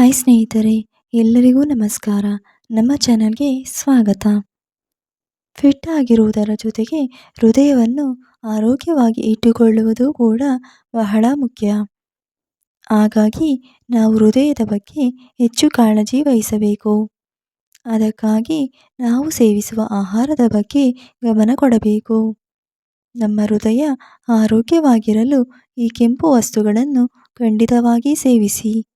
Hi ಸ್ನೇಹಿತರೆ, ಎಲ್ಲರಿಗೂ ನಮಸ್ಕಾರ. ನಮ್ಮ ಚಾನಲ್ಗೆ ಸ್ವಾಗತ. ಫಿಟ್ ಆಗಿರುವುದರ ಜೊತೆಗೆ ಹೃದಯವನ್ನು ಆರೋಗ್ಯವಾಗಿ ಇಟ್ಟುಕೊಳ್ಳುವುದು ಕೂಡ ಬಹಳ ಮುಖ್ಯ. ಹಾಗಾಗಿ ನಾವು ಹೃದಯದ ಬಗ್ಗೆ ಹೆಚ್ಚು ಕಾಳಜಿ ವಹಿಸಬೇಕು. ಅದಕ್ಕಾಗಿ ನಾವು ಸೇವಿಸುವ ಆಹಾರದ ಬಗ್ಗೆ ಗಮನ ಕೊಡಬೇಕು. ನಮ್ಮ ಹೃದಯ ಆರೋಗ್ಯವಾಗಿರಲು ಈ ಕೆಂಪು ವಸ್ತುಗಳನ್ನು ಖಂಡಿತವಾಗಿ ಸೇವಿಸಿ.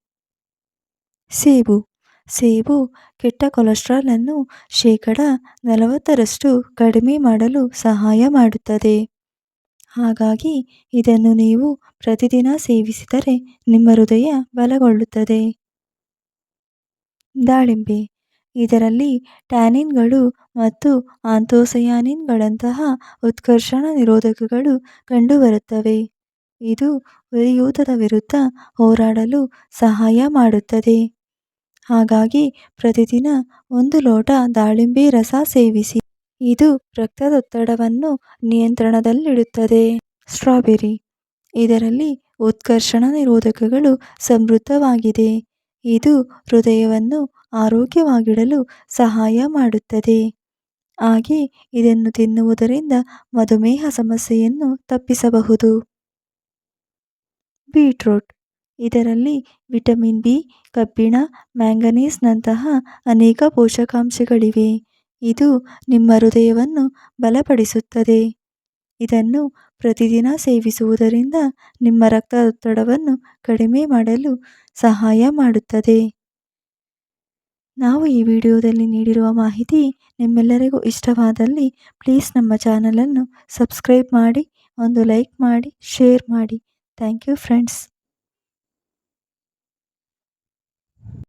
ಸೇಬು. ಸೇಬು ಕೆಟ್ಟ ಕೊಲೆಸ್ಟ್ರಾಲನ್ನು ಶೇಕಡ ನಲವತ್ತರಷ್ಟು ಕಡಿಮೆ ಮಾಡಲು ಸಹಾಯ ಮಾಡುತ್ತದೆ. ಹಾಗಾಗಿ ಇದನ್ನು ನೀವು ಪ್ರತಿದಿನ ಸೇವಿಸಿದರೆ ನಿಮ್ಮ ಹೃದಯ ಬಲಗೊಳ್ಳುತ್ತದೆ. ದಾಳಿಂಬೆ. ಇದರಲ್ಲಿ ಟ್ಯಾನಿನ್ಗಳು ಮತ್ತು ಆಂಥೋಸಯಾನಿನ್ಗಳಂತಹ ಉತ್ಕರ್ಷಣ ನಿರೋಧಕಗಳು ಕಂಡುಬರುತ್ತವೆ. ಇದು ಉರಿಯೂತದ ವಿರುದ್ಧ ಹೋರಾಡಲು ಸಹಾಯ ಮಾಡುತ್ತದೆ. ಹಾಗಾಗಿ ಪ್ರತಿದಿನ ಒಂದು ಲೋಟ ದಾಳಿಂಬೆ ರಸ ಸೇವಿಸಿ, ಇದು ರಕ್ತದೊತ್ತಡವನ್ನು ನಿಯಂತ್ರಣದಲ್ಲಿಡುತ್ತದೆ. ಸ್ಟ್ರಾಬೆರಿ. ಇದರಲ್ಲಿ ಉತ್ಕರ್ಷಣ ನಿರೋಧಕಗಳು ಸಮೃದ್ಧವಾಗಿದೆ. ಇದು ಹೃದಯವನ್ನು ಆರೋಗ್ಯವಾಗಿಡಲು ಸಹಾಯ ಮಾಡುತ್ತದೆ. ಹಾಗೆ ಇದನ್ನು ತಿನ್ನುವುದರಿಂದ ಮಧುಮೇಹ ಸಮಸ್ಯೆಯನ್ನು ತಪ್ಪಿಸಬಹುದು. ಬೀಟ್ರೂಟ್. ಇದರಲ್ಲಿ ವಿಟಮಿನ್ ಬಿ, ಕಬ್ಬಿಣ, ಮ್ಯಾಂಗನೀಸ್ನಂತಹ ಅನೇಕ ಪೋಷಕಾಂಶಗಳಿವೆ. ಇದು ನಿಮ್ಮ ಹೃದಯವನ್ನು ಬಲಪಡಿಸುತ್ತದೆ. ಇದನ್ನು ಪ್ರತಿದಿನ ಸೇವಿಸುವುದರಿಂದ ನಿಮ್ಮ ರಕ್ತದೊತ್ತಡವನ್ನು ಕಡಿಮೆ ಮಾಡಲು ಸಹಾಯ ಮಾಡುತ್ತದೆ. ನಾವು ಈ ವಿಡಿಯೋದಲ್ಲಿ ನೀಡಿರುವ ಮಾಹಿತಿ ನಿಮ್ಮೆಲ್ಲರಿಗೂ ಇಷ್ಟವಾದಲ್ಲಿ ಪ್ಲೀಸ್ ನಮ್ಮ ಚಾನಲನ್ನು ಸಬ್ಸ್ಕ್ರೈಬ್ ಮಾಡಿ, ಒಂದು ಲೈಕ್ ಮಾಡಿ, ಶೇರ್ ಮಾಡಿ. Thank you friends.